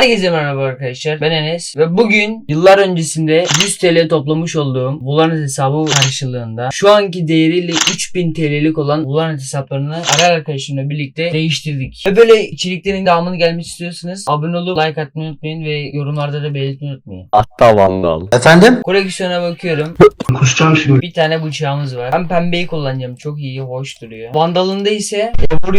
Herkese merhaba arkadaşlar. Ben Enes ve bugün yıllar öncesinde 100 TL toplamış olduğum Volanet hesabı karşılığında şu anki değeriyle 3000 TL'lik olan Volanet hesaplarını Arar arkadaşımla birlikte değiştirdik. Ve böyle içeriklerin devamını gelmek istiyorsanız abone olup like atmayı unutmayın ve yorumlarda da belirtmeyi unutmayın. Hatta Vandal. Efendim? Koleksiyona bakıyorum. Kusacağım şimdi. Bir tane bıçağımız var. Ben pembeyi kullanacağım. Çok iyi, hoş duruyor. Vandalında ise Ebru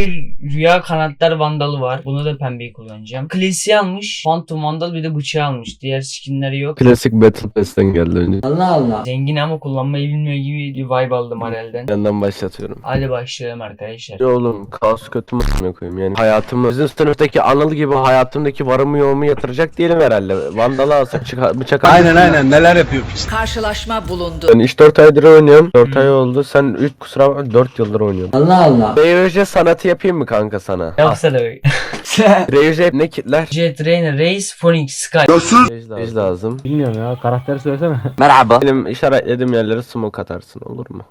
Rüya Kanatlar Vandalı var. Bunu da pembeyi kullanacağım. Klasiği almış. Phantom Vandal bir de bıçağı almış. Diğer skinleri yok. Klasik Battle Pass'ten geldi önce. Allah Allah. Zengin ama kullanmayı bilmiyor gibi bir vibe aldım Arel'den. Yandan başlatıyorum. Hadi başlayalım arkadaşlar. Ya oğlum kaos kötü mü koyayım yani hayatımı bizim sınıftaki Anıl gibi hayatımdaki varımı yoğumu yatıracak değilim herhalde. Vandalı alsak çıkar, bıçak Aynen aynen neler yapıyor pis. Karşılaşma bulundu. Ben 3-4 aydır oynuyorum. 4 ay oldu. Sen 3 kusura bakma 4 yıldır oynuyorsun. Allah Allah. Reyöje sanatı yapayım mı kanka sana? Yapsana be. Reyöje ne kitler? Jet Rainer, Race, Phoenix, Sky. Reyöje lazım. Bilmiyorum ya karakteri söylesene. Merhaba. Benim işaretlediğim yerlere smoke atarsın olur mu?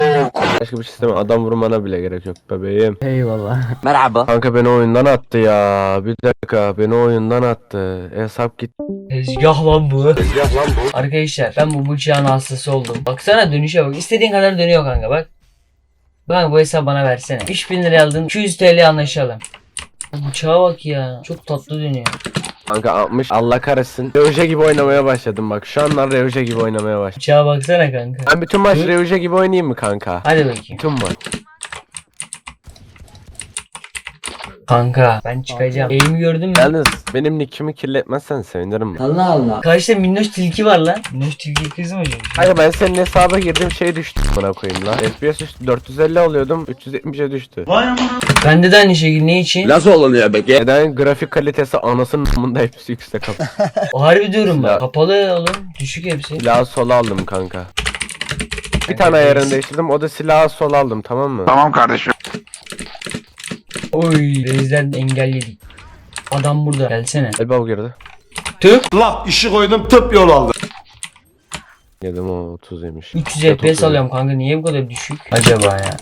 Başka bir şey istemem. Adam vurmana bile gerek yok bebeğim. Eyvallah. Merhaba. Kanka beni oyundan attı ya. Bir dakika beni oyundan attı. Hesap git. Tezgah lan bu. Arkadaşlar ben bu bıçağın hastası oldum. Baksana dönüşe bak. İstediğin kadar dönüyor kanka bak. Bak bu hesabı bana versene. 3000 lira aldın. 200 TL anlaşalım. Bu Bıçağa bak ya. Çok tatlı dönüyor. Kanka 60 Allah kahretsin. Reuge gibi oynamaya başladım bak. Şu anlar Reuge gibi oynamaya başladım. Bıçağa baksana kanka. Ben bütün maç Hı? Reuge gibi oynayayım mı kanka? Hadi bakayım. Bütün maç. Kanka ben çıkacağım. Eğimi gördün mü? Yalnız benim nickimi kirletmezsen sevinirim. ben. Allah Allah. Karşıda minnoş tilki var lan. Minnoş tilki kız mı çocuk? Kanka ben senin hesaba girdim şey düştü bana koyayım lan. FPS düştü 450 alıyordum 370'e düştü. Bende de aynı şekilde ne için? Nasıl oluyor peki? Neden grafik kalitesi anasının amında hepsi yüksek. O harbi diyorum Ya. bak. Kapalı oğlum. Düşük hepsi. Silahı sola aldım kanka. Bir tane ayarını değiştirdim o da silahı sola aldım tamam mı? Tamam kardeşim. Oy. Rezden engelledik. Adam burada. Gelsene. Elbow girdi. Tüh. Allah işi koydum tıp yol aldı. Yedim o 30 yemiş. 300 Ya FPS alıyorum kanka. Niye bu kadar düşük? Acaba ya.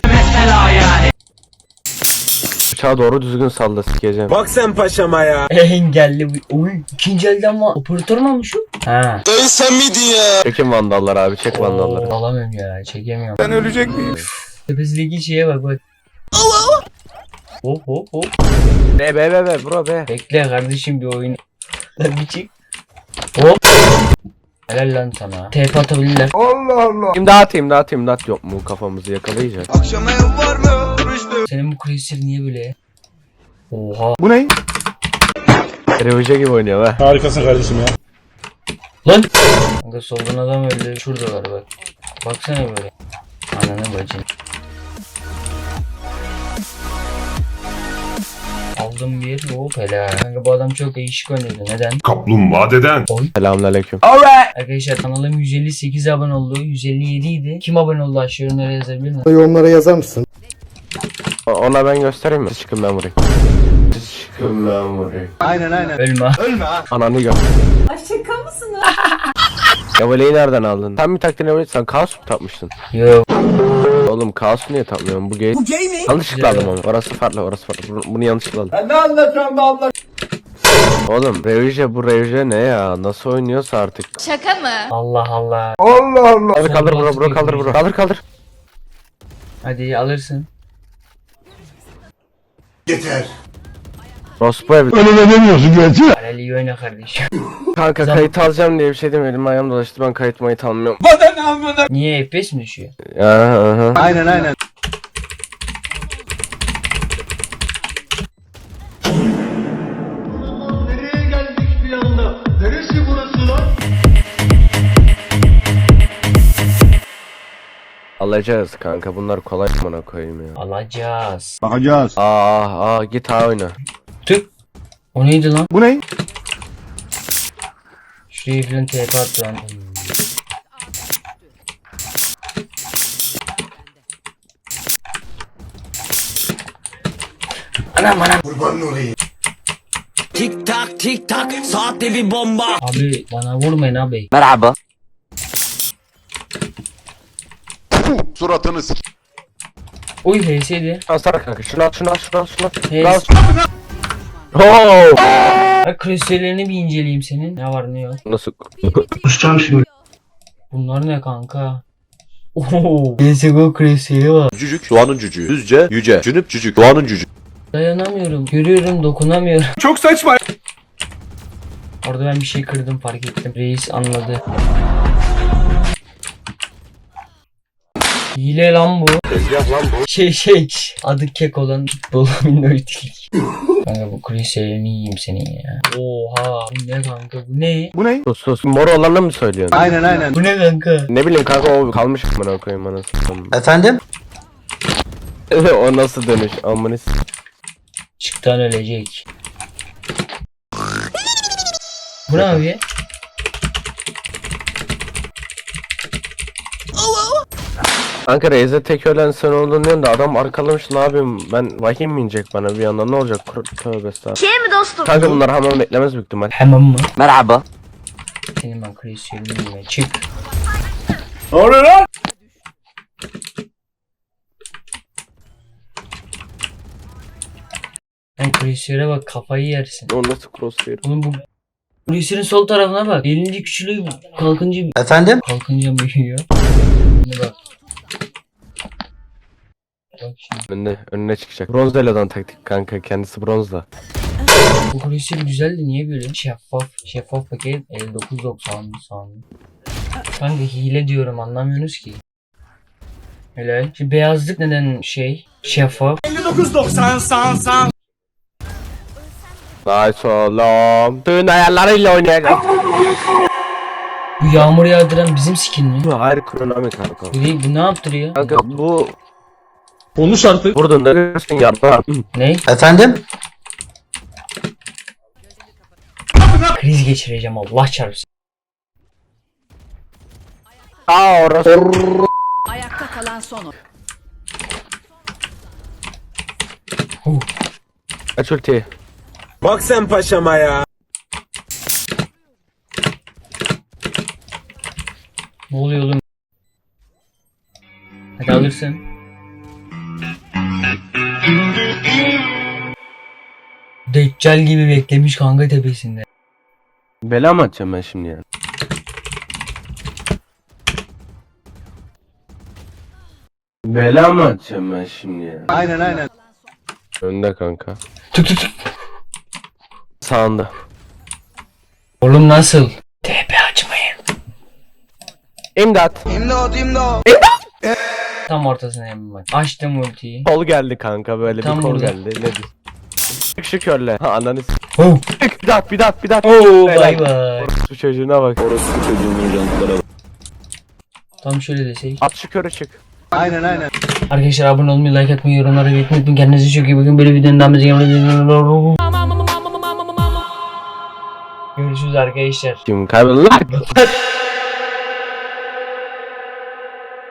Bıçağı doğru düzgün salla sikeceğim. Bak sen paşama ya. Engelli bu. Oy. İkinci elden var. Operatör mü olmuş o? Ha. Çekin vandallar abi çek vandalları. Alamıyorum ya. Çekemiyorum. Ben ölecek miyim? Tepesindeki şeye bak bak. Hop hop hop. Be be be be bro be. Bekle kardeşim bir oyun. Lan bir çık. Hop. Helal lan sana. TP atabilirler. Allah Allah. İmdat imdat imdat yok mu kafamızı yakalayacak. Akşama ev var mı? Rüştü. Senin bu klasör niye böyle? Oha. Bu ne? Reuge gibi oynuyor ha. Harikasın kardeşim ya. Lan. Kanka soldan adam öldü. Şuradalar bak. Baksana böyle. Ananı bacını. Aldım bir hop helal. Kanka bu adam çok değişik oynadı. Neden? Kaplumbağa deden. Selamünaleyküm. Arkadaşlar kanalım 158 abone oldu. 157 idi. Kim abone oldu aşağı yorumlara yazabilir mi? Yorumlara yazar mısın? O- Ona ben göstereyim mi? Siz çıkın ben vurayım. Siz çıkın ben vurayım. Aynen aynen. Ölme. Ananı gör. Ay şaka mısınız? Yavaleyi nereden aldın? Sen bir taktın Yavaleyi sen kaos mu takmıştın? Yok. Oğlum kaos niye takmıyorsun? Bu gay. Bu gay mi? Yanlışlıkla aldım ama. Orası farklı orası farklı. Bunu, yanlışlıkla aldım. Ne anlatıyorum be abla? Oğlum Reuge bu Reuge ne ya? Nasıl oynuyorsa artık. Şaka mı? Allah Allah. Allah Allah. Kaldır kaldır bro bro kaldır bro. Kaldır kaldır. Hadi alırsın. Rospo ev. Helal iyi oyna kardeşim. Kanka Zaman- kayıt alacağım diye bir şey demedim. Ayağım dolaştı ben kayıt mayıt almıyorum. Niye FPS mi düşüyor? Aha, aha. Aynen aynen. Alacağız kanka bunlar kolay bana koyayım ya. Alacağız. Bakacağız. Aa aa git ha oyna. O neydi lan? Bu ne? Şuraya falan TP attı lan. Anam anam. Tik tak tik tak saatte bir bomba. Abi bana vurmayın abi. Merhaba. Suratını s**. Oy HS'di. Alsana kanka şunu al şunu al şunu al şunu al. Hey. Oo. Ara kristallerini bir inceleyeyim senin. Ne var ne yok. Nasıl? Kusacağım şimdi. Bunlar ne kanka? Ooo. CSGO kristali var. Cücük, doğanın cücüğü. Düzce, yüce. Cünüp cücük, doğanın cücüğü. Dayanamıyorum. Görüyorum dokunamıyorum. Çok saçma. Orada ben bir şey kırdım fark ettim. Reis anladı. Hile lan bu. Tezgah lan bu. Şey şey adı kek olan futbol minnoştik. Kanka bu kristalini yiyeyim senin ya. Oha bu ne kanka bu ne? Bu ne? Sus sus. Mor olanı mı söylüyorsun? Aynen aynen. Bu ne kanka? Ne bileyim kanka o kalmış amına koyayım anasını. Efendim? o nasıl dönüş amına s- Çıktan ölecek. Bu ne abi? Kanka Reis'e tek ölen sen oldun diyorsun da adam arkalamış ne yapayım ben vahim mi inecek bana bir yandan ne olacak Kur- tövbe estağfurullah. Şey mi dostum? Kanka bunlar hemen beklemez büyük ihtimal. Hemen mı? Merhaba. Senin ben kristalini yiyeyim. Çık. Ne oluyor lan? Ben kristale bak kafayı yersin. O nasıl crosshair? Oğlum bu Kristalin sol tarafına bak. Elinde küçülüyor kalkınca Efendim? kalkınca büyüyor. Şimdi bak. Önüne, önüne çıkacak. Bronz Elo'dan taktik kanka kendisi bronzda. Bu kristal güzeldi niye böyle? Şeffaf. Şeffaf paket 59.90 sandım. Kanka hile diyorum anlamıyorsunuz ki. Helal. Şimdi beyazlık neden şey? Şeffaf. Nice oğlum. Suyun ayarlarıyla oynayacak. Bu yağmur yağdıran bizim skin mi? Bu hayır kronomi kanka. Bu bu ne yaptırıyor? Kanka bu Konuş artık. buradan da görürsün yardım. Ne? Efendim? Kriz geçireceğim Allah çarpsın. Aa orası. Ayakta kalan son. Aç ultiyi. Bak sen paşama ya. Ne oluyor oğlum? Hadi alırsın. Deccal gibi beklemiş kanka tepesinde. Bela mı atacağım ben şimdi yani? Bela mı atacağım ben şimdi yani? Aynen aynen. Önde kanka. Tık tık tık. Sağında. Oğlum nasıl? TP açmayın. İmdat. Tam ortasına hemen bak. Açtım ultiyi. Kol geldi kanka böyle Tam bir kol burada. geldi. Ne diyorsun? Çık şu körle. Ha ananı s- Oh. Çık bir dat bir dat bir dat. Oo bay bay. Şu çocuğuna bak. Tam şöyle desek. At şu körü çık. Aynen aynen. Arkadaşlar abone olmayı, like atmayı, yorumlara belirtmeyi unutmayın. Kendinize çok iyi bakın. Böyle videonun devamı Görüşürüz arkadaşlar. Kim kaybeder?